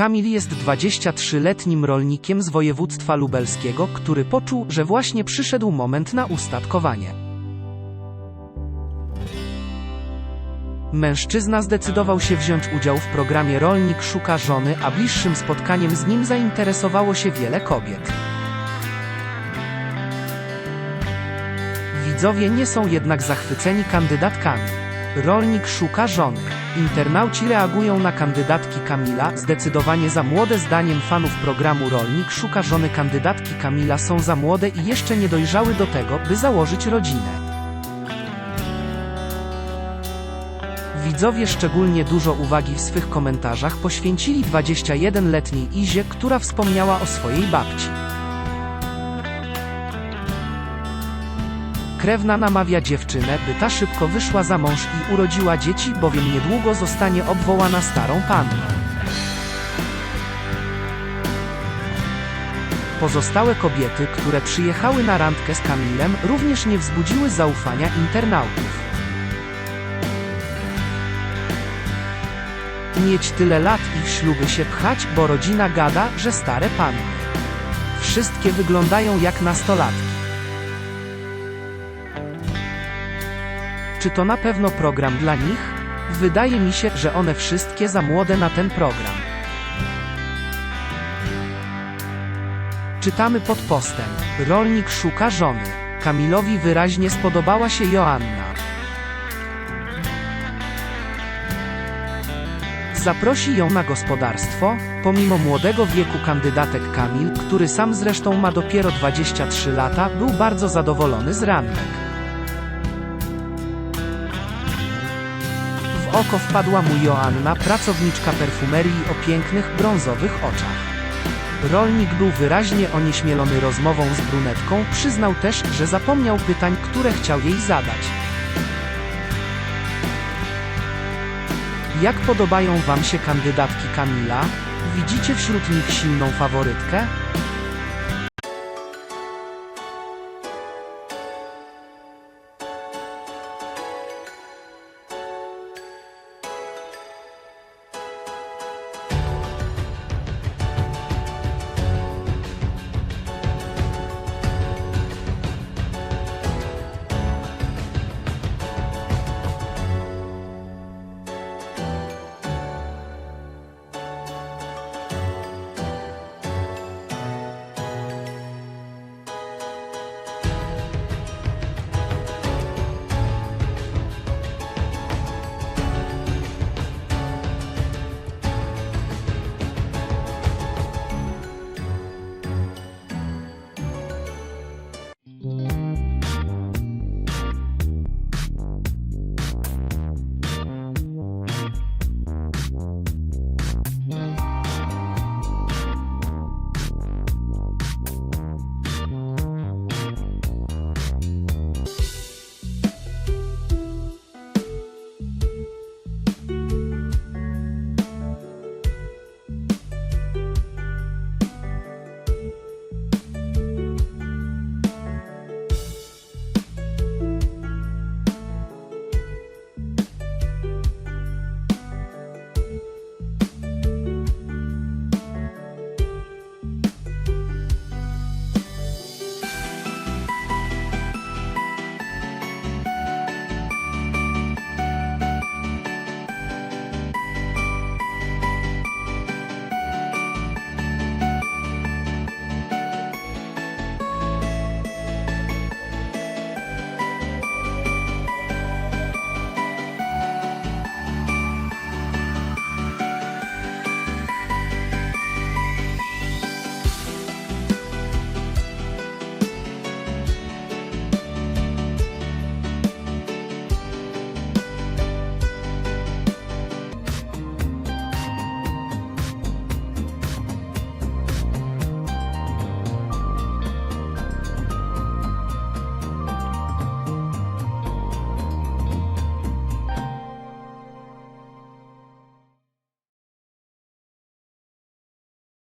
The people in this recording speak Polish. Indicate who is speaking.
Speaker 1: Kamil jest 23-letnim rolnikiem z województwa lubelskiego, który poczuł, że właśnie przyszedł moment na ustatkowanie. Mężczyzna zdecydował się wziąć udział w programie Rolnik szuka żony, a bliższym spotkaniem z nim zainteresowało się wiele kobiet. Widzowie nie są jednak zachwyceni kandydatkami. Rolnik szuka żony. Internauci reagują na kandydatki Kamila, zdecydowanie za młode zdaniem fanów programu Rolnik szuka żony kandydatki Kamila są za młode i jeszcze nie dojrzały do tego, by założyć rodzinę. Widzowie szczególnie dużo uwagi w swych komentarzach poświęcili 21-letniej Izie, która wspomniała o swojej babci. Krewna namawia dziewczynę, by ta szybko wyszła za mąż i urodziła dzieci, bowiem niedługo zostanie obwołana starą panną. Pozostałe kobiety, które przyjechały na randkę z Kamilem, również nie wzbudziły zaufania internautów. Mieć tyle lat i w śluby się pchać, bo rodzina gada, że stare panny. Wszystkie wyglądają jak nastolatki. Czy to na pewno program dla nich? Wydaje mi się, że one wszystkie za młode na ten program. Czytamy pod postem. Rolnik szuka żony. Kamilowi wyraźnie spodobała się Joanna. Zaprosi ją na gospodarstwo, pomimo młodego wieku kandydatek Kamil, który sam zresztą ma dopiero 23 lata, był bardzo zadowolony z randek. W oko wpadła mu Joanna, pracowniczka perfumerii o pięknych, brązowych oczach. Rolnik był wyraźnie onieśmielony rozmową z brunetką, przyznał też, że zapomniał pytań, które chciał jej zadać. Jak podobają Wam się kandydatki Kamila? Widzicie wśród nich silną faworytkę?